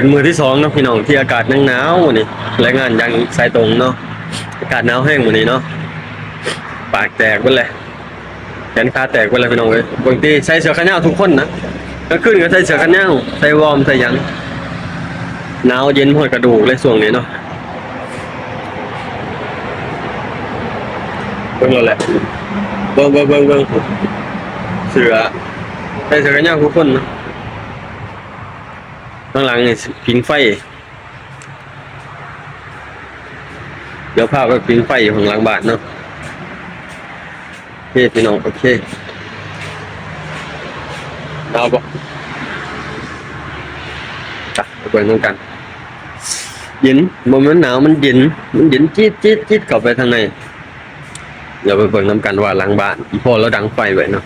เป็นมือที่สองเนาะพี่น้องที่อากาศหนาววันนี้รายงานยังสายตรงเนาะอากาศหนาวแห้งวันนี้เนาะปากแตกไปเลยแขนขาแตกไปเลยพี่น้องเอ้ยบางทีใส่เสื้อกันหนาวทุกคนนะก็ขึ้นก็ใส่เสื้อกันหนาวใส่วอร์มใส่ยังหนาวเย็นหัวกระดูกเลยช่วงนี้เนาะเบิ่งแล้วแหละเบิ่งเบิ่งเบิ่งเบิ่งเสือใส่เสื้อกันหนาวทุกคนนะ ข้างหลังนี่พิงไฟ เดี๋ยวพาพไปพิงไฟอยู่ข้างหลังบ้านเนาะโอเคพี่น้องโอเคเอาบ่จัไปเปิดน้ำกันเย็นบ่มันหนาวมันเย็นมันเย็นจี๊ดจี๊ดจี๊ดเข้าไปทางในเดี๋ยวไปเปิดน้ำกันว่าหลังบ้านอีพ่อเราดังไฟไว้เนาะ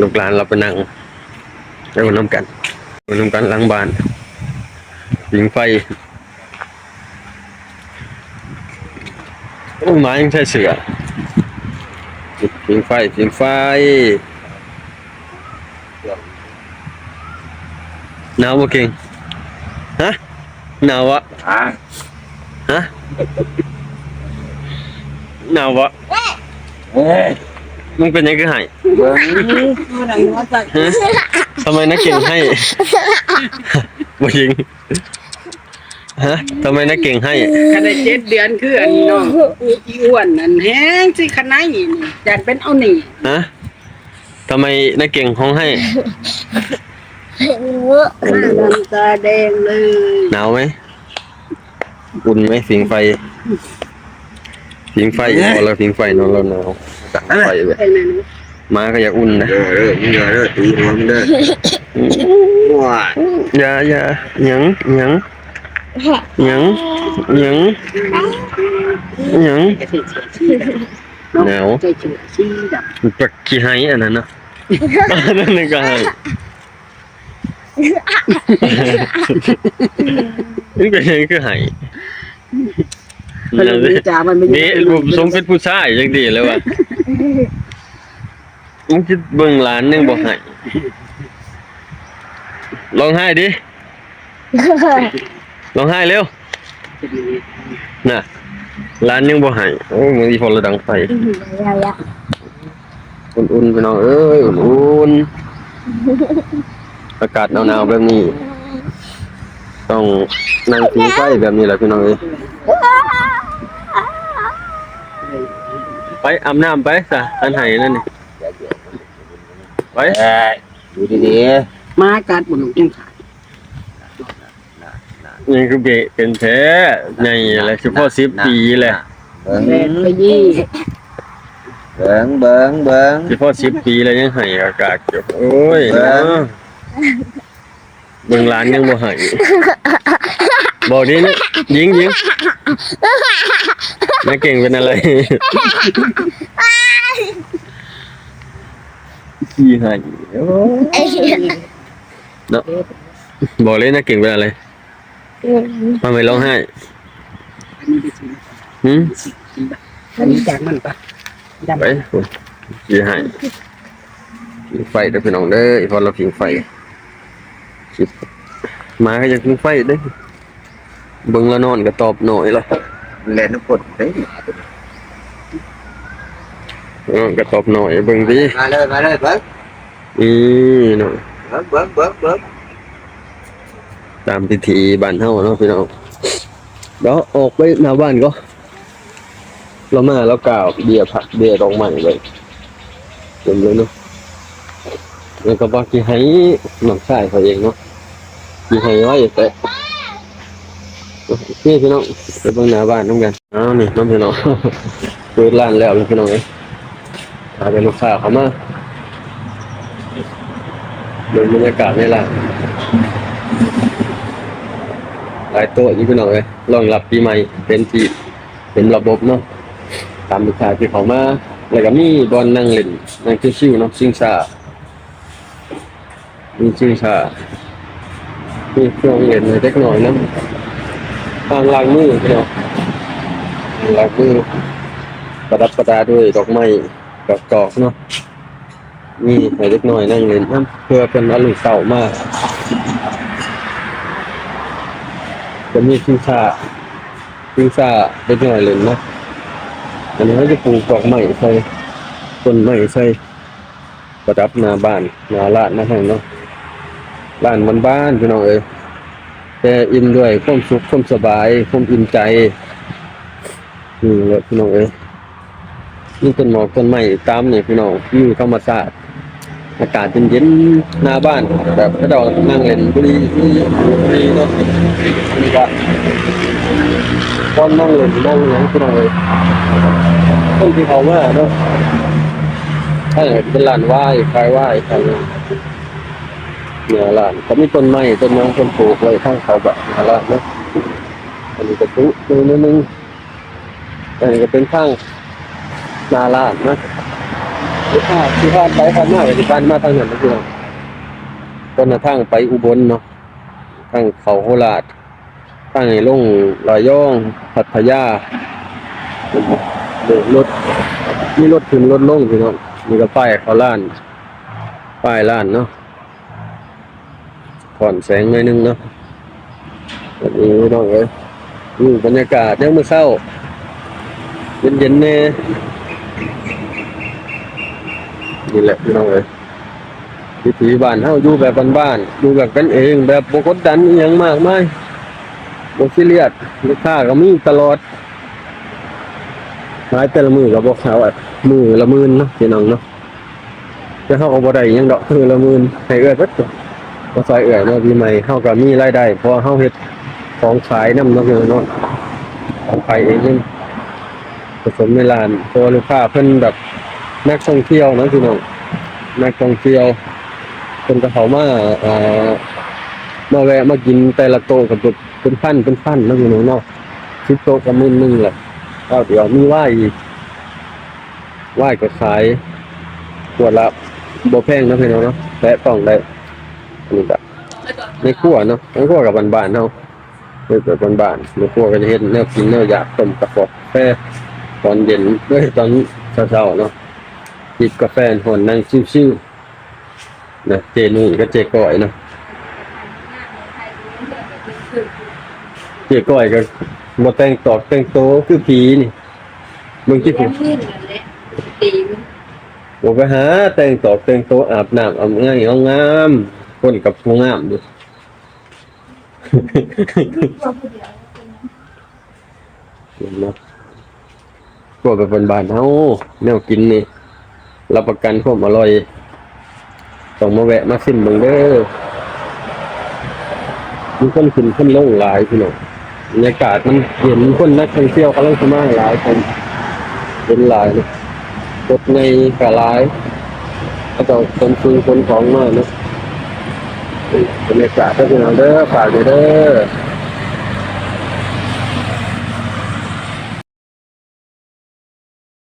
ลูกหลานเราไปนั่งไปเปิดน้ำกันเปิดน้ำกันหลังบ้าน ยิงไฟโอ้ไม้ยังใช่เสือยิงไฟยิงไฟ หนาวบ่เก่งฮะหนาววะอะฮะหนาววะเอ้ยมึงเป็นยังไงให้เบิ่งฮะทำไมนักเก่งให้บ่ยิง ฮะทำไมนักเก่งให้ขนาดเจ็ดเดือนคืออันน้องอีอ้วนอันแห้งสิขนาดนี้นี่อยากเป็นเอาหนีฮะทำไมนักเก่งห้องให้หน้าดำตาแดงเลยหนาวไหมอุ่นไหมผิงไฟผิงไฟพอเราผิงไฟนอนเราหนาวตักไฟเลยไอ้นั่นมาก็อยากอุ่นนะเด้อเด้อมึงอย่าเด้อตีหัวมึงเด้อว้ายอย่าอย่าหยังหยัง หยังหยังหยังกระสิเสียชีดหนาวใจเฉื่อยชีดมันปักขี้ไห้อันนั้นนะอันนั้นนึงก็ไห้นี่เป็นยังคือไห้ำมันเลยจ่ามันไม่นี่รูปทรงเป็นผู้ชายยังดีเลยว่ะมึงคิดเบิ่งหลานยังบ่ให้ร้องไห้ดิ ร้องไห้เร็วน่ะหลานยังบ่ให้โอ้มึงอีพอระดังไฟอุ่นๆพี่น้องเอ้ยอุ่นๆอากาศหนาวๆแบบนี้ ต้องนั่งผิงไฟแบบนี้แหละพี่น้องเอ้ยไปอาบน้ำไปซะอันไห้นั่นนี่ไปเอ้ยดูดีมากัดบุญจังขา ดนี่คือเบะเป็นแท้ในอะไรเฉพาะสิบปีแหละๆเบิ่งแดดไปยี่เบิ่งเบิ่งเบิ่งเฉพาะสิบปีแล้วยังให้อากาศอยู่โอ้ยเบิ่งเนาะเบิ่งร้านยังบ่ให้บอกดินะยิงยิงนักเก่งเป็นอะไรขี้ให้โอ้เนาะบอกเลยนักเก่งเป็นอะไร ทำไมร้องไห้อันนี้ไปสิหืมอันนี้จากมันปะดำไปคุณขี้ให้ผิงไฟเด้อพี่น้องเด้ออีพอเราผิงไฟคิดมาก็จะผิงไฟเด้อเบิ่งแล้วนอนก็ตอบหน่อยละเล่นน้ำกรดเด้ยเออก็ตอบหน่อยเบิ่งดิมาเลยมาเลยเบิ่งนี่เนาะเบิ่งเบิ่งเบิ่งเบิ่ง ตามพิธีบ้านเฮาเนาะพี่น้องเดี๋ยวออกไปหน้าบ้านก็ เรามาแล้วกล่าวเบียร์ผักเบียร์ดอกไม้เลยเต็มเลยเนาะแล้วก็บอกกี่ให้หน้องชายเขาเองเนาะกี่ให้ไว้แต่นี่พี่น้องไปเบิ่งหน้าบ้านน้ำกันอ้าวนี่น้องพี่น้องเปิดร้านแล้วพี่น้องเอ้ยพาไปลูกค้าเขามาดินบรรยากาศในร้านหลายโต๊ะอยู่พี่น้องเลยรองรับปีใหม่เป็นที่เป็นระบบเนาะตามลูกค้าที่เขามาแล้วก็มีบอลนั่งเล่นนั่งชิวๆเนาะชิงชามีชิงชามีเครื่องเล่นเล็กน้อยนะทางล้างมือพี่น้องล้างมือประดับประดาด้วยดอกไม้ดอกจอกเนาะนี่ให้เล็กน้อยนั่งเล่นนะเพื่อเป็นอารมณ์เก่ามาก จะมีชิงชาชิงชาเล็กน้อยเลยนะอันนี้เขาจะปลูกดอกไม้ใส่ต้นไม้ใส่ประดับหน้าบ้านหน้าร้านนะท่านเนาะร้านมันบ้านพี่น้องเอ้ยแต่อิ่มด้วยความสุขความสบายความอิ่มใจนี่แหละพี่น้องเอ้ยนี่ต้นหมอกต้นไม้ตามนี่พี่น้องวิวธรรมชาติ อากาศเย็นๆหน้าบ้าน แบบกระดอกนั่งเล่นบุรีบุรีเนาะนี่ก็ตอนนั่งเล่นนั่งหยังพี่น้องเอ้ยคนที่เขามาเนาะถ้าอย่างเป็นลานไหว้คลายไหว้ทางเหนือลานก็มีต้นไม้ต้นไม้นปลูกไว้ข้างเขาแบบเหนือลานเนาะอันนี้ก็ตุ้ดูนิดนึงอันนี้ก็เป็นข้างนาลานนะ ที่ผ่านที่ผ่านไปผ่านมาที่ผ่านมาทางนั้นนะพี่น้องต้นทางไปอุบลเนาะทางเขาโคราชทางไอ้ลงลอยย่องพัทยาเดินรถมีรถขึ้นรถลงพี่น้องมีก็ป้ายเขาล้าน ป้ายล้านเนาะผ่อนแสงหน่อยนึงเนาะแบบนี้พี่น้องเอ้ยบรรยากาศยังมือเศร้า เย็นๆแน่ นี่แหละพี่น้องเอ้ยวิถีบ้านเฮาอยู่แบบบ้านๆอยู่แบบกันเอง แบบบ่กดดันอีหยังมากมายบ่ซีเรียสลูกค้าก็มีตลอดขายแต่ละมือกับบอกเขาอะมือละหมื่นเนาะพี่น้องเนาะจะเขากับบ่ได้หยังดอกมือละหมื่นให้เอื้อยเบิดบ่ซอยเอื้อยเนาะปีใหม่เฮาก็มีรายได้พอเฮาเฮ็ดของขายนำเนาะพี่น้องเนาะของขายเองนี่ผสมในร้านตัวลูกค้าเพิ่นแบบ นักท่องเที่ยวนะพี่น้องนักท่องเที่ยวเพิ่นก็เขามาอ่อมาแวะมากินแต่ละโต๊ะก็แบเป็นพันเป็นพันนะพี่น้องเนาะสิบโต๊ะก็หมื่นหนึงแหละก็เดี๋ยวมีไหว้อีกไหว้ก็ขายขวดละโบแพงนะพี่น้องเนาะแและต้องได้อันนี้ก็ในครัวเนาะในครัวกับบานๆเนาะเฮ็ดแบบบ้านๆในครัวก็จะเฮ็ดแนวกินแนวอยากต้มกาแฟแฟตอนเย็นด้วยตอนเช้าๆเนาะ จิบกาแฟหอนนั่งชิวๆนะเจนุ่ยก็เจก้อยเนาะเจก้อยก็บ่แต่งตอกแต่งโตคือผีนี่มึงคิดยัดูงมืดนั่นแหละตีมันบอกไปหาแต่งตอกแต่งตัวอาบน้ำอาบง่ายเอางามคนกับผู้งามดูเห็นไหมพวกแบบบานๆเฮาแนวกินนี่ รับประกันความอร่อยต้องมาแวะมาซิมเบิ่งเด้อมีคนขึ้นคนลงหลายพี่น้องบรรยากาศมันเย็นคนนักท่องเที่ยวกำลังเข้ามาหลายคนเป็นหลายรถในกะหลายก็ต้องคนซื้อคนของมาเนะบรรยากาศก็เป็นเอาเด้อฝากเด้อ